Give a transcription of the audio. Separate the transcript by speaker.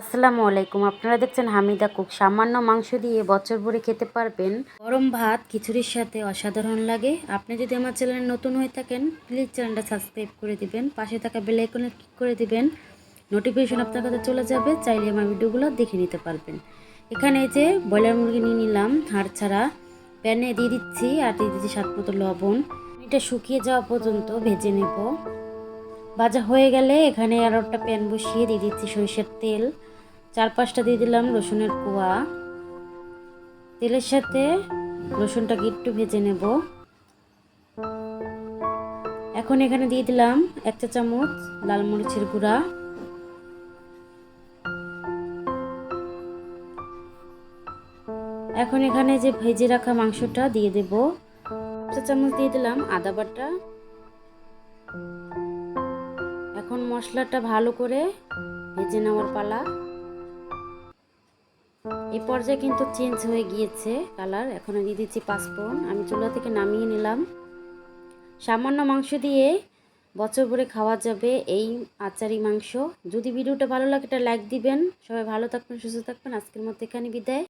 Speaker 1: আসসালামু আলাইকুম। আপনারা দেখছেন হামিদা কুক। সামান্য মাংস দিয়ে বছর ভরে খেতে পারবেন। গরম ভাত, খিচুড়ির সাথে অসাধারণ লাগে। আপনি যদি আমার চ্যানেলে নতুন হয়ে থাকেন প্লিজ চ্যানেলটা সাবস্ক্রাইব করে দিবেন। পাশে থাকা বেল আইকনে ক্লিক করে দিবেন। নোটিফিকেশন আপনার কাছে চলে যাবে, চাইলে আমার ভিডিওগুলো দেখে নিতে পারবেন। এখানে যে ব্রয়লার মুরগি নিয়ে নিলাম, হাড় ছাড়া। প্যানে দিয়ে দিচ্ছি, আর দিয়ে দিচ্ছি স্বাদ মতো লবণ। এটা শুকিয়ে যাওয়া পর্যন্ত ভেজে নেব। ভাজা হয়ে গেলে এখানে আরও একটা প্যান বসিয়ে দিয়ে দিচ্ছি সরিষার তেল। চার পাঁচটা দিয়ে দিলাম রসুনের কোয়া। তেলের সাথে রসুনটাকে একটু ভেজে নেব। এখন এখানে দিয়ে দিলাম এক চা চামচ লাল মরিচের গুঁড়া। এখন এখানে যে ভেজে রাখা মাংসটা দিয়ে দেব। চা চামচ দিয়ে দিলাম আদা বাটা। মশলাটা ভালো করে ভেজে নেওয়ার পালা। এই পর্যায়ে কিন্তু চেঞ্জ হয়ে গিয়েছে কালার। এখন দিয়ে দিচ্ছি পাঁচফোড়ন। আমি চুলা থেকে নামিয়ে নিলাম। সামান্য মাংস দিয়ে বছর ভরে খাওয়া যাবে এই আচারি মাংস। যদি ভিডিওটা ভালো লাগে এটা লাইক দিবেন। সবাই ভালো থাকবেন, সুস্থ থাকবেন। আজকের মতো এখানে বিদায়।